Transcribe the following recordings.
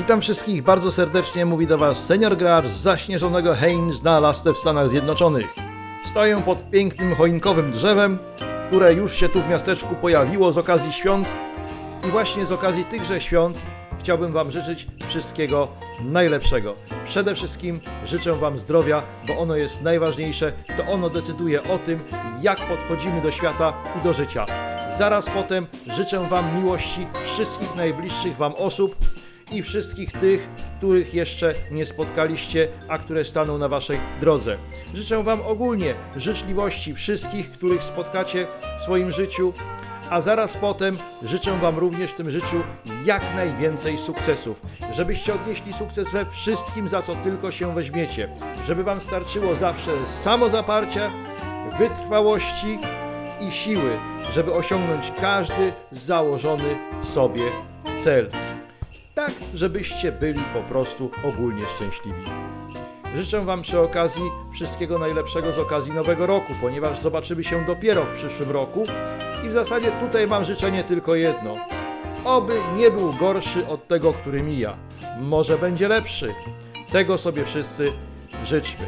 Witam wszystkich bardzo serdecznie, mówi do Was senior gracz z zaśnieżonego Heinz na Lasce w Stanach Zjednoczonych. Stoję pod pięknym choinkowym drzewem, które już się tu w miasteczku pojawiło z okazji świąt i właśnie z okazji tychże świąt chciałbym Wam życzyć wszystkiego najlepszego. Przede wszystkim życzę Wam zdrowia, bo ono jest najważniejsze, to ono decyduje o tym, jak podchodzimy do świata i do życia. Zaraz potem życzę Wam miłości wszystkich najbliższych Wam osób i wszystkich tych, których jeszcze nie spotkaliście, a które staną na Waszej drodze. Życzę Wam ogólnie życzliwości wszystkich, których spotkacie w swoim życiu, a zaraz potem życzę Wam również w tym życiu jak najwięcej sukcesów, żebyście odnieśli sukces we wszystkim, za co tylko się weźmiecie, żeby Wam starczyło zawsze samozaparcia, wytrwałości i siły, żeby osiągnąć każdy założony sobie cel. Tak, żebyście byli po prostu ogólnie szczęśliwi. Życzę Wam przy okazji wszystkiego najlepszego z okazji Nowego Roku, ponieważ zobaczymy się dopiero w przyszłym roku i w zasadzie tutaj mam życzenie tylko jedno. Oby nie był gorszy od tego, który mija. Może będzie lepszy. Tego sobie wszyscy życzmy.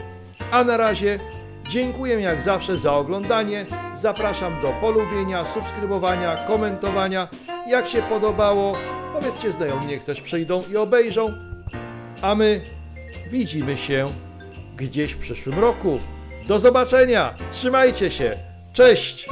A na razie dziękuję jak zawsze za oglądanie. Zapraszam do polubienia, subskrybowania, komentowania. Jak się podobało, powiedzcie niech też przyjdą i obejrzą. A my widzimy się gdzieś w przyszłym roku. Do zobaczenia! Trzymajcie się! Cześć!